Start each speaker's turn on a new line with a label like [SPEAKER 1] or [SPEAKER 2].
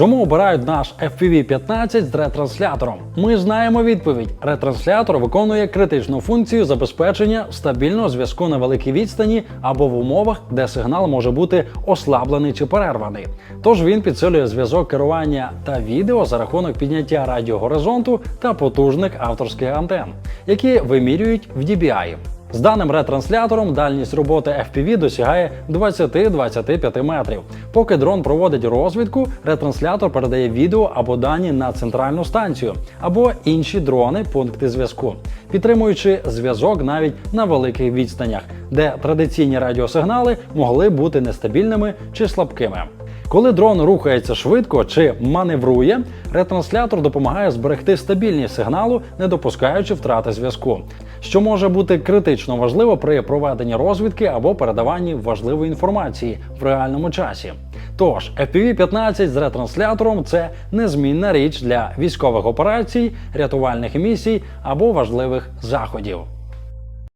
[SPEAKER 1] Чому обирають наш FPV-15 з ретранслятором? Ми знаємо відповідь. Ретранслятор виконує критичну функцію забезпечення стабільного зв'язку на великій відстані або в умовах, де сигнал може бути ослаблений чи перерваний. Тож він підсилює зв'язок керування та відео за рахунок підняття радіогоризонту та потужних авторських антен, які вимірюють в DBI. З даним ретранслятором дальність роботи FPV досягає 20-25 метрів. Поки дрон проводить розвідку, ретранслятор передає відео або дані на центральну станцію або інші дрони, пункти зв'язку, підтримуючи зв'язок навіть на великих відстанях, де традиційні радіосигнали могли бути нестабільними чи слабкими. Коли дрон рухається швидко чи маневрує, ретранслятор допомагає зберегти стабільність сигналу, не допускаючи втрати зв'язку, що може бути критично важливо при проведенні розвідки або передаванні важливої інформації в реальному часі. Тож, FPV-15 з ретранслятором це незмінна річ для військових операцій, рятувальних місій або важливих заходів.